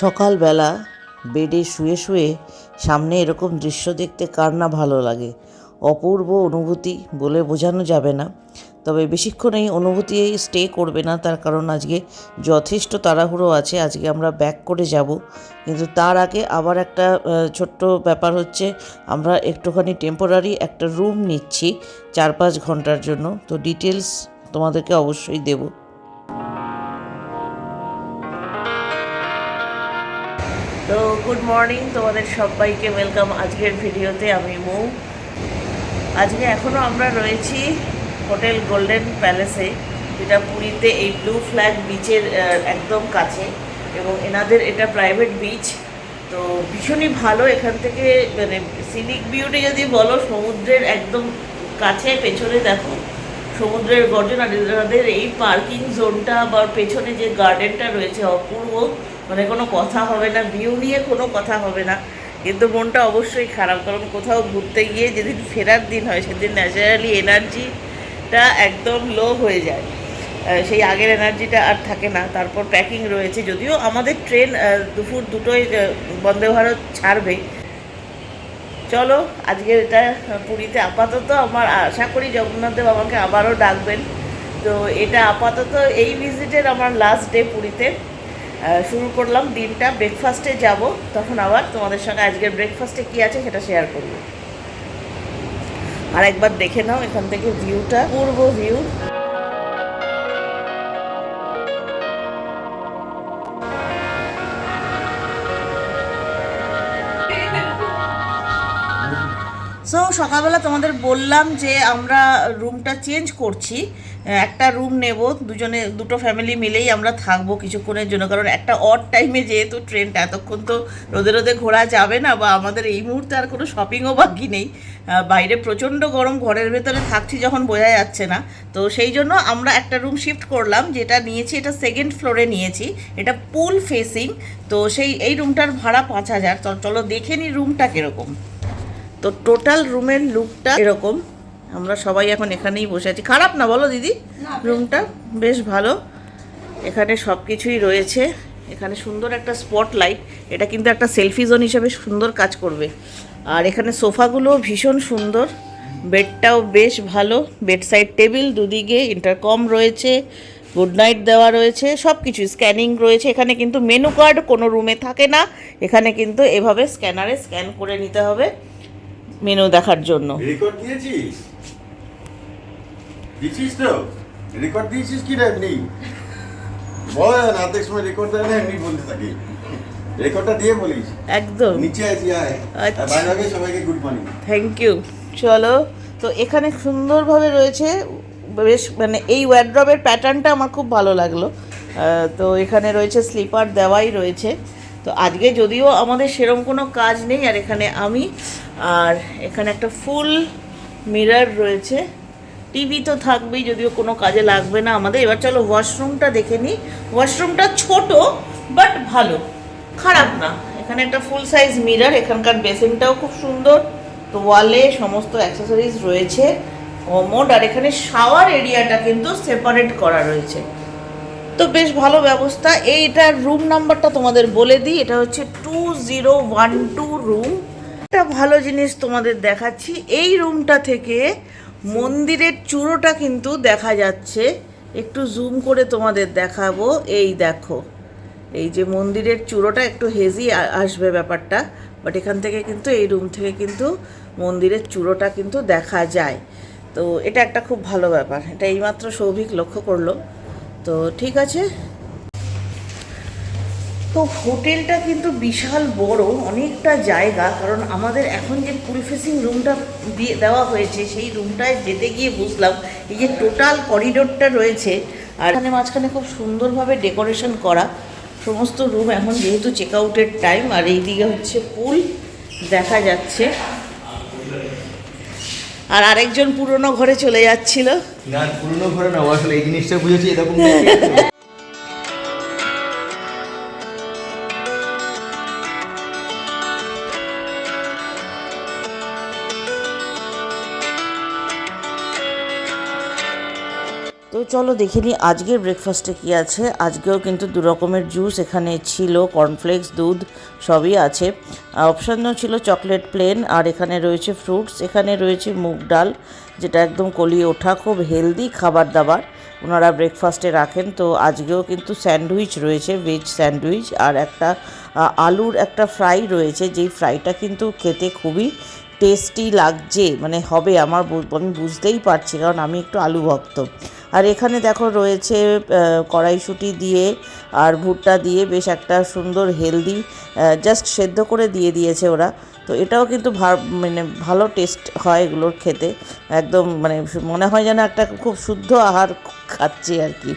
সকালবেলা বেডে শুয়ে শুয়ে সামনে এরকম দৃশ্য দেখতে কার না ভালো লাগে। অপূর্ব অনুভূতি বলে বোঝানো যাবে না। তবে বেশিক্ষণ এই অনুভূতি স্টে করবে না, তার কারণ আজকে যথেষ্ট তাড়াহুড়ো আছে, আজকে আমরা ব্যাক করে যাব। কিন্তু তার আগে আবার একটা ছোট্ট ব্যাপার হচ্ছে, আমরা একটুখানি টেম্পোরারি একটা রুম নিচ্ছি চার পাঁচ ঘণ্টার জন্য। তো ডিটেলস তোমাদেরকে অবশ্যই দেবো। তো গুড মর্নিং তোমাদের সবাইকে ওয়েলকাম আজকের ভিডিওতে আমি মৌ। আজকে এখনও আমরা রয়েছি হোটেল গোল্ডেন প্যালেসে, যেটা পুরীতে এই ব্লু ফ্ল্যাগ বিচের একদম কাছে এবং এনাদের এটা প্রাইভেট বিচ তো ভীষণই ভালো এখান থেকে মানে সিনিক বিউটি যদি বলো, সমুদ্রের একদম কাছে পেছনে দেখো, সমুদ্রের গর্জন আর এনাদের এই পার্কিং জোনটা বা পেছনে যে গার্ডেনটা রয়েছে অপূর্ব। মানে কোনো কথা হবে না ভিউ নিয়ে কোনো কথা হবে না। কিন্তু মনটা অবশ্যই খারাপ, কারণ কোথাও ঘুরতে গিয়ে যেদিন ফেরার দিন হয়, সেদিন ন্যাচারালি এনার্জিটা একদম লো হয়ে যায়। সেই আগের এনার্জিটা আর থাকে না। তারপর প্যাকিং রয়েছে। যদিও আমাদের ট্রেন দুপুর দুটোই বন্দে ভারত ছাড়বে। চলো আজকে এটা পুরীতে আপাতত আমার আশা করি জগন্নাথদেব আমাকে আবারও ডাকবেন। তো এটা আপাতত এই ভিজিটের আমার লাস্ট ডে পুরীতে। শুরু করলাম, দিনটা ব্রেকফাস্টে যাব। তখন আবার তোমাদের সঙ্গে আজকের ব্রেকফাস্টে কি আছে সেটা শেয়ার করব। আর একবার দেখে নাও এখান থেকে ভিউটা পূর্ব ভিউ সকালবেলা তোমাদের বললাম যে আমরা রুমটা চেঞ্জ করছি। একটা রুম নেব, দুজনে, দুটো ফ্যামিলি মিলেই আমরা থাকব কিছুক্ষণের জন্য। কারণ একটা অড টাইমে যেহেতু ট্রেনটা এতক্ষণ তো রোদে রোদে ঘোরা যাবে না বা আমাদের এই মুহূর্তে আর কোনো শপিংও বাকি নেই। বাইরে প্রচণ্ড গরম, ঘরের ভেতরে থাকছি যখন বোঝা যাচ্ছে না। তো সেই জন্য আমরা একটা রুম শিফট করলাম, যেটা নিয়েছি, এটা সেকেন্ড ফ্লোরে নিয়েছি। এটা পুল ফেসিং তো সেই, এই রুমটার ভাড়া পাঁচ হাজার। চলো দেখে নিই রুমটা কীরকম। তো টোটাল রুমের লুকটা এরকম। আমরা সবাই এখন এখানেই বসে আছি। খারাপ না বলো দিদি? রুমটা বেশ। ভালো। এখানে সব কিছুই রয়েছে। এখানে সুন্দর একটা স্পট লাইট এটা কিন্তু একটা সেলফি জোন হিসেবে সুন্দর কাজ করবে। আর এখানে সোফাগুলো ভীষণ সুন্দর। বেডটাও বেশ ভালো। বেড সাইড টেবিল দুদিকে ইন্টারকম রয়েছে গুড নাইট দেওয়া রয়েছে সব কিছু স্ক্যানিং রয়েছে। এখানে কিন্তু মেনু কার্ড কোনো রুমে থাকে না। এখানে কিন্তু এভাবে স্ক্যানারে স্ক্যান করে নিতে হবে। মেনু দেখার জন্য। রেকর্ড দিয়েছিস? দিয়েছিস তো? রেকর্ড দিয়েছিস কি এমনি? বল না অর্ধেক সময় রেকর্ড দেয় না এমনি বলতে থাকি। রেকর্ডটা দিয়ে বলিস। একদম। নিচে আছি আয়। আচ্ছা। বাইরে সবাইকে গুড মর্নিং থ্যাংক ইউ চলো তো এখানে সুন্দরভাবে রয়েছে বেশ মানে এই ওয়ার্ড্রবের প্যাটার্নটা আমার খুব ভালো লাগল। তো এখানে রয়েছে স্লিপার দেওয়াই রয়েছে। তো আজকে যদিও আমাদের সেরকম কোনো কাজ নেই, আর এখানে আমি, আর এখানে একটা ফুল মিরার রয়েছে। টিভি তো থাকবেই, যদিও কোনো কাজে লাগবে না আমাদের। এবার চলো ওয়াশরুমটা দেখে নিই। ওয়াশরুমটা ছোট, বাট ভালো। খারাপ না। এখানে একটা ফুল সাইজ মিরর, এখানকার বেসিনটাও খুব সুন্দর। তো ওয়ালে সমস্ত অ্যাক্সেসরিজ রয়েছে, কমোড, আর এখানে শাওয়ার এরিয়াটা কিন্তু সেপারেট করা রয়েছে। তো বেশ ভালো ব্যবস্থা। এইটার রুম নাম্বারটা তোমাদের বলে দিই। এটা হচ্ছে two zero one two room একটা ভালো জিনিস তোমাদের দেখাচ্ছি। এই রুমটা থেকে মন্দিরের চূড়োটা কিন্তু দেখা যাচ্ছে। একটু জুম করে তোমাদের দেখাবো। এই দেখো। এই যে মন্দিরের চূড়োটা একটু হেজি আসবে ব্যাপারটা। বাট এখান থেকে কিন্তু, এই রুম থেকে কিন্তু মন্দিরের চূড়োটা কিন্তু দেখা যায়। তো এটা একটা খুব ভালো ব্যাপার। এটা এইমাত্র সৌভিক লক্ষ্য করল। তো ঠিক আছে। তো হোটেলটা কিন্তু বিশাল বড়, অনেকটা জায়গা, কারণ আমাদের এখন যে ফুল ফেসিং রুমটা দিয়ে দেওয়া হয়েছে, সেই রুমটায় যেতে গিয়ে বুঝলাম এই যে টোটাল করিডোরটা রয়েছে, আর এখানে মাঝখানে খুব সুন্দরভাবে ডেকোরেশন করা। সমস্ত রুম এখন যেহেতু চেক আউটের টাইম আর এইদিকে হচ্ছে পুল দেখা যাচ্ছে। আর আরেকজন পুরনো ঘরে চলে যাচ্ছিল। না, পুরনো ঘরে না আসলে এই জিনিসটা বুঝেছি, এরকম চলো দেখে নিই আজকের ব্রেকফাস্টে কি আছে। আজকেও কিন্তু দু রকমের জুস এখানে ছিল কর্নফ্লেক্স দুধ সবই আছে। অপশানও ছিল চকলেট প্লেন আর এখানে রয়েছে ফ্রুটস এখানে রয়েছে মুগ ডাল, যেটা একদম কলিয়ে ওঠা, খুব হেলদি খাবার দাবার। ওনারা ব্রেকফাস্টে রাখেন, তো আজকেও কিন্তু স্যান্ডউইচ রয়েছে ভেজ স্যান্ডউইচ আর একটা আলুর একটা ফ্রাই রয়েছে, যেই ফ্রাইটা কিন্তু খেতে খুবই টেস্টি লাগছে মানে হবে আমার আমি বুঝতেই পারছি, কারণ আমি একটু আলু ভক্ত আর এখানে দেখো রয়েছে কড়াইশুঁটি দিয়ে আর ভুট্টা দিয়ে বেশ একটা সুন্দর হেলদি জাস্ট সেদ্ধ করে দিয়ে দিয়েছে ওরা। তো এটাও কিন্তু মানে ভালো টেস্ট হয় এগুলোর খেতে। একদম মানে মনে হয় যেন একটা খুব শুদ্ধ আহার খাচ্ছি আর কি।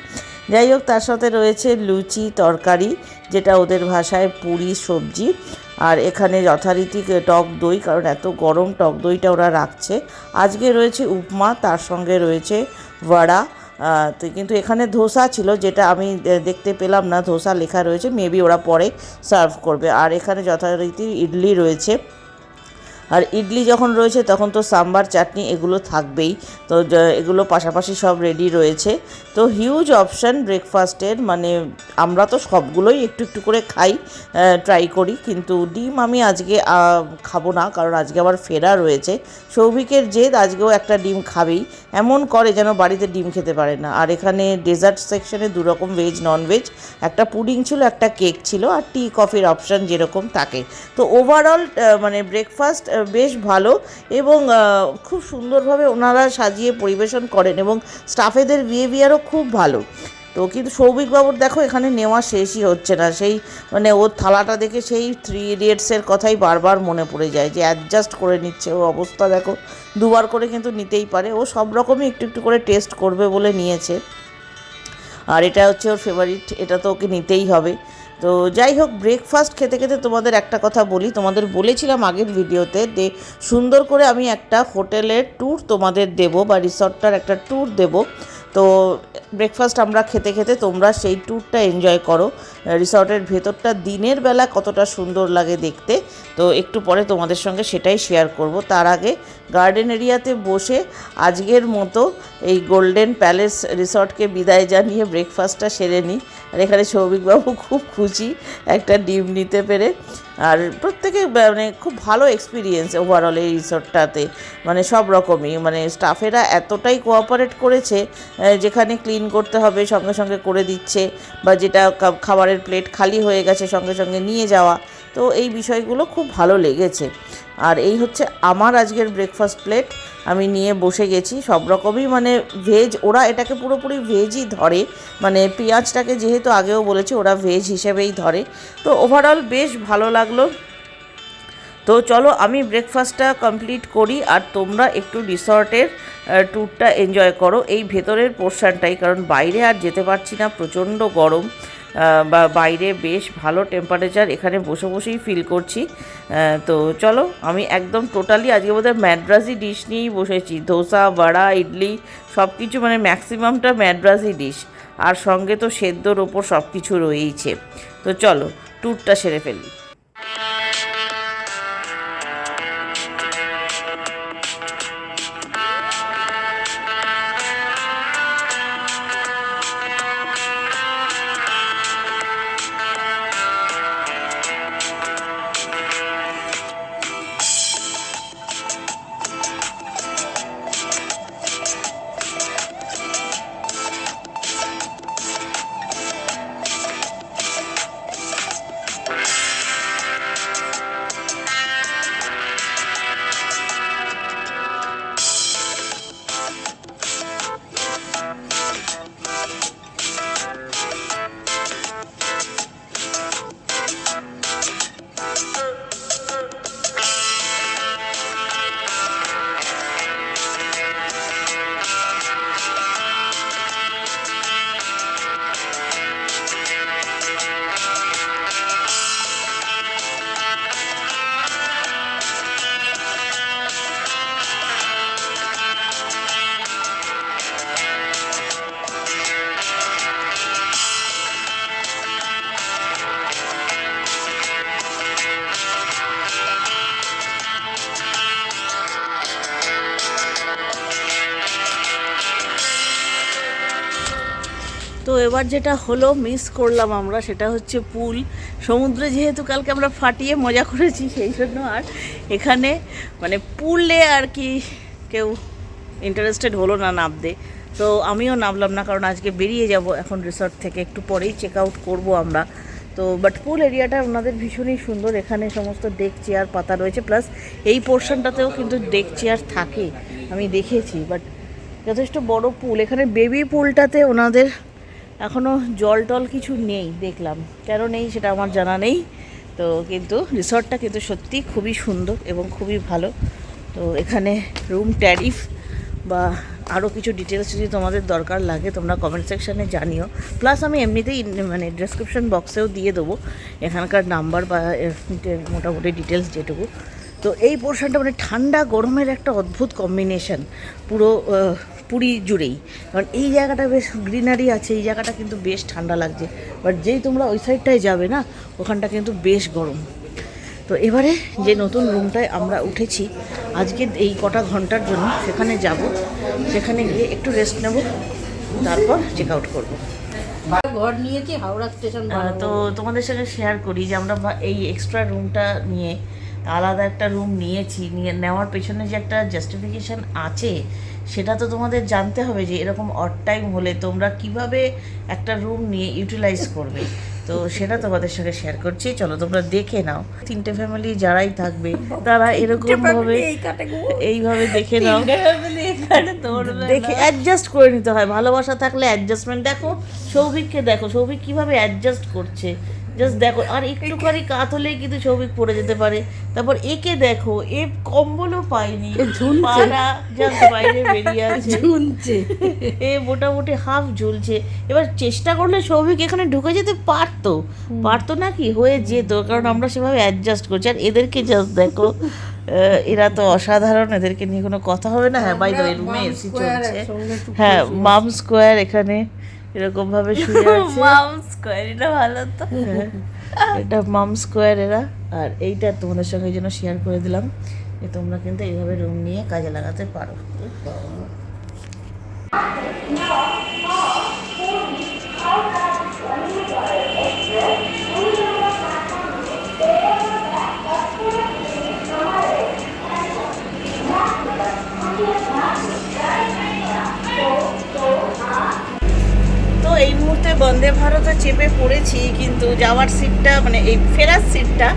যাই হোক, তার সাথে রয়েছে লুচি তরকারি, যেটা ওদের ভাষায় পুরি সবজি। আর এখানে যথারীতি টক দই, কারণ এত গরম টক দইটা ওরা রাখছে। আজকে রয়েছে উপমা, তার সঙ্গে রয়েছে বড়া তো কিন্তু এখানে ধোসা ছিল, যেটা আমি দেখতে পেলাম না, ধোসা লেখা রয়েছে মেবি ওরা পরে সার্ভ করবে। আর এখানে যথারীতি ইডলি রয়েছে। আর ইডলি যখন রয়েছে, তখন তো সাম্বার, চাটনি এগুলো থাকবেই। তো এগুলো পাশাপাশি সব রেডি রয়েছে। তো হিউজ অপশান ব্রেকফাস্টের মানে আমরা তো সবগুলোই একটু একটু করে খাই ট্রাই করি। কিন্তু ডিম আমি আজকে খাব না, কারণ আজকে আবার ফেরা রয়েছে। সৌভিকের জেদ, আজকেও একটা ডিম খাবেই। এমন করে যেন বাড়িতে ডিম খেতে পারে না। আর এখানে ডেজার্ট সেকশনে দু রকম ভেজ নন ভেজ একটা পুডিং ছিল, একটা কেক ছিল, আর টি কফির অপশান যেরকম থাকে। তো ওভারঅল মানে ব্রেকফাস্ট বেশ ভালো এবং খুব সুন্দরভাবে ওনারা সাজিয়ে পরিবেশন করেন এবং স্টাফেদের বিহেভিয়ারও খুব ভালো। তো কিন্তু সৌভিকবাবুর দেখো এখানে নেওয়া শেষই হচ্ছে না। সেই মানে ওর থালাটা দেখে সেই থ্রি ইডিয়েটসের কথাই বারবার মনে পড়ে যায় যে অ্যাডজাস্ট করে নিচ্ছে। ওর অবস্থা দেখো, দুবার করে কিন্তু নিতেই পারে। ও সব রকমই একটু একটু করে টেস্ট করবে বলে নিয়েছে। আর এটা হচ্ছে ওর ফেভারিট এটা তো ওকে নিতেই হবে। তো যাই হোক ব্রেকফাস্ট খেতে খেতে তোমাদের একটা কথা বলি। তোমাদের বলেছিলাম আগের ভিডিওতে যে সুন্দর করে আমি একটা হোটেলের ট্যুর তোমাদের দেব বা রিসর্টটার একটা ট্যুর দেব। তো ব্রেকফাস্ট আমরা খেতে খেতে তোমরা সেই ট্যুরটা এনজয় করো। রিসর্টের ভেতরটা দিনের বেলা কতটা সুন্দর লাগে দেখতে। তো একটু পরে তোমাদের সঙ্গে সেটাই শেয়ার করব। তার আগে গার্ডেন এরিয়াতে বসে আজকের মতো এই গোল্ডেন প্যালেস রিসর্টকে বিদায় জানিয়ে ব্রেকফাস্টটা সেরে নিই। আর এখানে সৌভিকবাবু খুব খুশি একটা ডিম নিতে পেরে। আর প্রত্যেকে মানে খুব ভালো এক্সপিরিয়েন্স ওভারঅল এই রিসর্টটাতে মানে সব রকমই। মানে স্টাফেরা এতটাই কোঅপারেট করেছে যেখানে ক্লিন করতে হবে, সঙ্গে সঙ্গে করে দিচ্ছে, বা যেটা খাবারের প্লেট খালি হয়ে গেছে, সঙ্গে সঙ্গে নিয়ে যাওয়া। তো এই বিষয়গুলো খুব ভালো লেগেছে। আর এই হচ্ছে আমার আজকের ব্রেকফাস্ট প্লেট আমি নিয়ে বসে গেছি, সব রকমই মানে ভেজ ওরা এটাকে পুরোপুরি ভেজই ধরে। মানে পেঁয়াজটাকে যেহেতু আগেও বলেছি, ওরা ভেজ হিসেবেই ধরে। তো ওভারঅল বেশ ভালো লাগল। তো চলো আমি ব্রেকফাস্টটা কমপ্লিট করি, আর তোমরা একটু রিসর্টের ট্যুরটা এনজয় করো। এই ভেতরের পোর্শনটাই কারণ বাইরে আর যেতে পারছি না, প্রচণ্ড গরম। বা বাইরে বেশ ভালো টেম্পারেচার এখানে বসে বসেই ফিল করছি। তো চলো, আমি একদম টোটালি আজকে বোধহয় ম্যাড্রাসি ডিশ নিয়েই বসেছি। ধোসা, বড়া, ইডলি সব কিছু মানে ম্যাক্সিমামটা ম্যাড্রাসি ডিশ আর সঙ্গে তো সেদ্ধর ওপর সব কিছু রয়েইছে। তো চলো ট্যুরটা সেরে ফেলি। তো এবার যেটা হলো মিস করলাম আমরা, সেটা হচ্ছে পুল। সমুদ্রে যেহেতু কালকে আমরা ফাটিয়ে মজা করেছি, সেই জন্য আর এখানে মানে পুলে আর কি কেউ ইন্টারেস্টেড হলো না নামতে। তো আমিও নামলাম না, কারণ আজকে বেরিয়ে যাব এখন রিসর্ট থেকে, একটু পরেই চেক আউট করব আমরা। তো বাট পুল এরিয়াটা ওনাদের ভীষণই সুন্দর, এখানে সমস্ত ডেক চেয়ার পাতা রয়েছে প্লাস এই পোর্শনটাতেও কিন্তু ডেক চেয়ার থাকে, আমি দেখেছি বাট যথেষ্ট বড় পুল। এখানে বেবি পুলটাতে ওনাদের এখনও জল টল কিছু নেই দেখলাম। কেন নেই সেটা আমার জানা নেই। তো কিন্তু রিসর্টটা কিন্তু সত্যি খুবই সুন্দর এবং খুবই ভালো। তো এখানে রুম ট্যারিফ বা আরও কিছু ডিটেলস যদি তোমাদের দরকার লাগে, তোমরা কমেন্ট সেকশানে জানিও। প্লাস আমি এমনিতেই মানে ডিসক্রিপশন বক্সেও দিয়ে দেবো এখানকার নাম্বার বা মোটামুটি ডিটেলস যেটুকু। তো এই পোর্শনটা মানে ঠান্ডা গরমের একটা অদ্ভুত কম্বিনেশন পুরো পুরী জুড়েই। কারণ এই জায়গাটা বেশ গ্রিনারি আছে এই জায়গাটা কিন্তু বেশ ঠান্ডা লাগছে। বাট যেই তোমরা ওই সাইডটায় যাবে না ওখানটা কিন্তু বেশ গরম। তো এবারে যে নতুন রুমটায় আমরা উঠেছি আজকে এই কটা ঘণ্টার জন্য সেখানে যাব। সেখানে গিয়ে একটু রেস্ট নেব তারপর চেক আউট করব। ঘর নিয়েছি হাওড়া স্টেশন তো তোমাদের সাথে শেয়ার করি যে আমরা এই এক্সট্রা রুমটা নিয়ে আলাদা একটা রুম নিয়েছি। নিয়ে নেওয়ার পেছনে যে একটা জাস্টিফিকেশন আছে সেটা তো তোমাদের জানতে হবে যে এরকম অট টাইম হলে তোমরা কীভাবে একটা রুম নিয়ে ইউটিলাইজ করবে। তো সেটা তোমাদের সাথে শেয়ার করছি। চলো তোমরা দেখে নাও। তিনটে ফ্যামিলি যারাই থাকবে তারা এরকম ভাবে এইভাবে দেখে নাও। দেখে অ্যাডজাস্ট করে নিতে হয়। ভালোবাসা থাকলে অ্যাডজাস্টমেন্ট দেখো। সৌভিককে দেখো। সৌভিক কীভাবে অ্যাডজাস্ট করছে? জাস্ট দেখো আর একটুখানি কাত হলেই কিন্তু সৌভিক পড়ে যেতে পারে। তারপর একে দেখো এ কম্বলও পায়নি পাড়া জাস্ট বাইরে বেরিয়ে আছে। এ মোটামুটি হাফ ঝুলছে। এবার চেষ্টা করলে সৌভিক এখানে ঢুকে যেতে পারতো। পারতো না কি? হয়ে যেত কারণ আমরা সেভাবে অ্যাডজাস্ট করছি। আর এদেরকে জাস্ট দেখো এরা তো অসাধারণ এদেরকে নিয়ে কোনো কথা হবে না। হ্যাঁ বাই দ্য রুমে এসি চলছে। হ্যাঁ মাম স্কোয়ার এখানে। এরকম ভাবে শুয়ে আছে। মাম স্কোয়ার এটা ভালো তো। হ্যাঁ, এটা মাম স্কোয়ার এরা। আর এইটা তোমাদের সঙ্গে যেন শেয়ার করে দিলাম যে তোমরা কিন্তু এইভাবে রুম নিয়ে কাজে লাগাতে পারো। তো যাওয়ার সিটটা মানে এই ফেরার সিটটা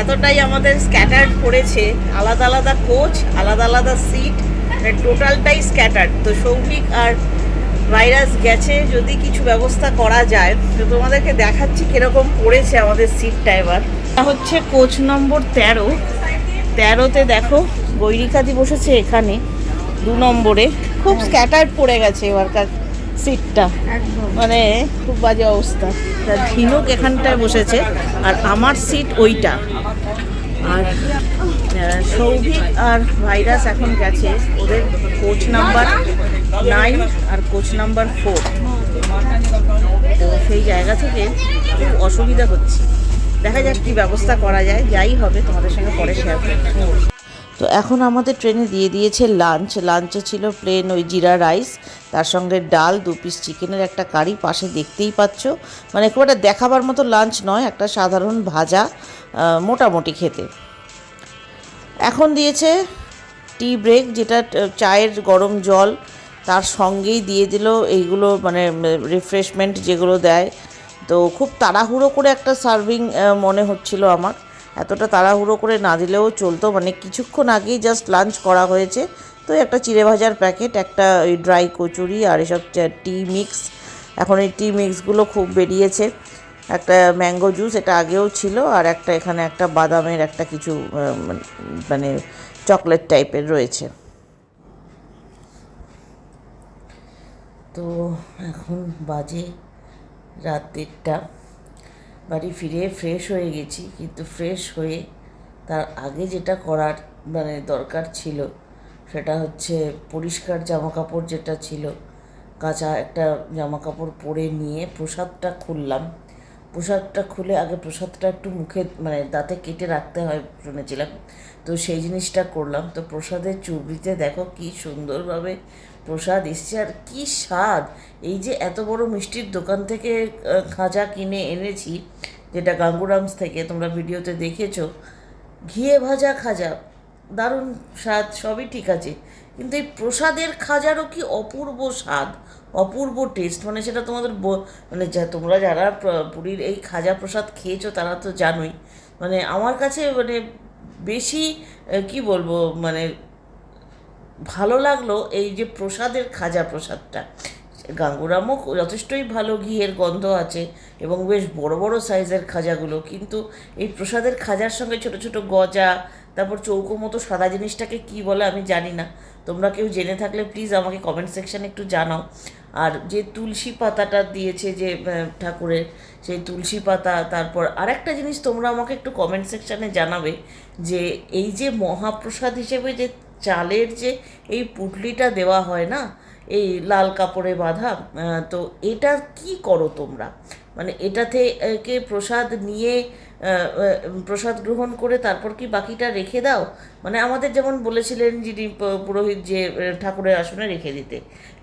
এতটাই আমাদের স্ক্যাটার্ড পড়েছে আলাদা আলাদা কোচ আলাদা আলাদা সিট মানে টোটালটাই স্ক্যাটার্ড তো সৌভিক আর ভাইরাস গেছে যদি কিছু ব্যবস্থা করা যায় তো তোমাদেরকে দেখাচ্ছি কীরকম পড়েছে আমাদের সিটটা এবার। হচ্ছে কোচ নম্বর তেরো। তেরোতে দেখো গৈরিকাদি বসেছে এখানে দু নম্বরে। খুব স্ক্যাটার্ড পড়ে গেছে এবার এবারকার। সিটটা। মানে খুব বাজে অবস্থা। তা ঝিনুক এখানটায় বসেছে আর আমার সিট ওইটা। আর সৌভিক আর ভাইরাস এখন গেছে। ওদের কোচ নাম্বার নাইন আর কোচ নাম্বার ফোর তো সেই জায়গা থেকে খুব অসুবিধা হচ্ছে। দেখা যাক কী ব্যবস্থা করা যায় যাই হবে তোমাদের সঙ্গে পরে শেয়ার করব। তো এখন আমাদের ট্রেনে দিয়ে দিয়েছে লাঞ্চ লাঞ্চে ছিল প্লেন ওই জিরা রাইস তার সঙ্গে ডাল, দু পিস চিকেনের একটা কারি পাশে দেখতেই পাচ্ছ। মানে খুব একটা দেখাবার মতো লাঞ্চ নয়, একটা সাধারণ ভাজা মোটামুটি খেতে। এখন দিয়েছে টি ব্রেক যেটা চায়ের গরম জল, তার সঙ্গেই দিয়ে দিল এইগুলো মানে রিফ্রেশমেন্ট যেগুলো দেয়। তো খুব তাড়াহুড়ো করে একটা সার্ভিং মনে হচ্ছিল আমার। এতটা তাড়াহুড়ো করে না দিলেও চলতো। মানে কিছুক্ষণ আগেই জাস্ট লাঞ্চ করা হয়েছে। তো একটা চিড়ে ভাজার প্যাকেট একটা ওই ড্রাই কচুরি আর এসব টি মিক্স এখন এই টি মিক্সগুলো খুব বেরিয়েছে। একটা ম্যাঙ্গো জুস এটা আগেও ছিল আর একটা এখানে একটা বাদামের একটা কিছু মানে চকলেট টাইপের রয়েছে। তো এখন বাজে রাত দেড়টা। বাড়ি ফিরে ফ্রেশ হয়ে গেছি, কিন্তু ফ্রেশ হয়ে তার আগে যেটা করার মানে দরকার ছিল সেটা হচ্ছে পরিষ্কার জামা কাপড় যেটা ছিল, কাঁচা একটা জামা কাপড় পরে নিয়ে প্রসাদটা খুললাম। প্রসাদটা খুলে আগে প্রসাদটা একটু মুখে মানে দাঁতে কেটে রাখতে হয় শুনেছিলাম। তো সেই জিনিসটা করলাম। তো প্রসাদের চুবড়িতে দেখো কি সুন্দরভাবে প্রসাদ এসছে, আর কি স্বাদ। এই যে এত বড় মিষ্টির দোকান থেকে খাজা কিনে এনেছি, যেটা গাঙ্গুরামস থেকে তোমরা ভিডিওতে দেখেছ, ঘিয়ে ভাজা খাজা, দারুণ স্বাদ, সবই ঠিক আছে। কিন্তু এই প্রসাদের খাজারও কি অপূর্ব স্বাদ, অপূর্ব টেস্ট মানে সেটা তোমাদের মানে যা, তোমরা যারা পুরীর এই খাজা প্রসাদ খেয়েছো, তারা তো জানোই। মানে আমার কাছে মানে বেশি কি বলব মানে ভালো লাগল এই যে প্রসাদের খাজা প্রসাদটা। গাঙ্গুরামও যথেষ্টই ভালো ঘিয়ের গন্ধ আছে এবং বেশ বড় বড় সাইজের খাজাগুলো, কিন্তু এই প্রসাদের খাজার সঙ্গে ছোট ছোট গজা, তারপর চৌকো মতো সাদা জিনিসটাকে কি বলে আমি জানি না। তোমরা কেউ জেনে থাকলে প্লিজ আমাকে কমেন্ট সেকশানে একটু জানাও। আর যে তুলসী পাতাটা দিয়েছে যে ঠাকুরের সেই তুলসী পাতা, তারপর আরেকটা জিনিস তোমরা আমাকে একটু কমেন্ট সেকশানে জানাবে যে, এই যে মহাপ্রসাদ হিসেবে যে চালের যে এই পুটলিটা দেওয়া হয় না, এই লাল কাপড়ে বাঁধা তো এটা কি করো তোমরা? মানে এটা থেকে প্রসাদ নিয়ে প্রসাদ গ্রহণ করে তারপর কি বাকিটা রেখে দাও? মানে আমাদের যেমন বলেছিলেন যিনি পুরোহিত যে ঠাকুরের আসনে রেখে দিতে,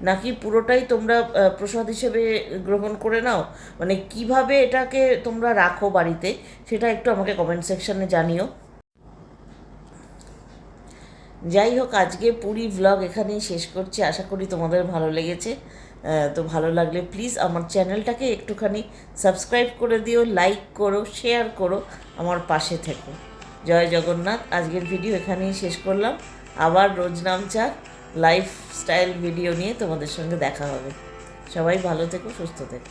নাকি পুরোটাই তোমরা প্রসাদ হিসেবে গ্রহণ করে নাও? মানে কীভাবে এটাকে তোমরা রাখো বাড়িতে, সেটা একটু আমাকে কমেন্ট সেকশনে জানিও। যাই হোক, আজকে পুরী ব্লগ এখানেই শেষ করছি। আশা করি তোমাদের ভালো লেগেছে। তো ভালো লাগলে প্লিজ আমার চ্যানেলটাকে একটুখানি সাবস্ক্রাইব করে দিও লাইক করো শেয়ার করো, আমার পাশে থেকো। জয় জগন্নাথ, আজকের ভিডিও এখানেই শেষ করলাম। আবার রোজ নামচার লাইফস্টাইল ভিডিও নিয়ে তোমাদের সঙ্গে দেখা হবে। সবাই ভালো থেকো, সুস্থ থেকো।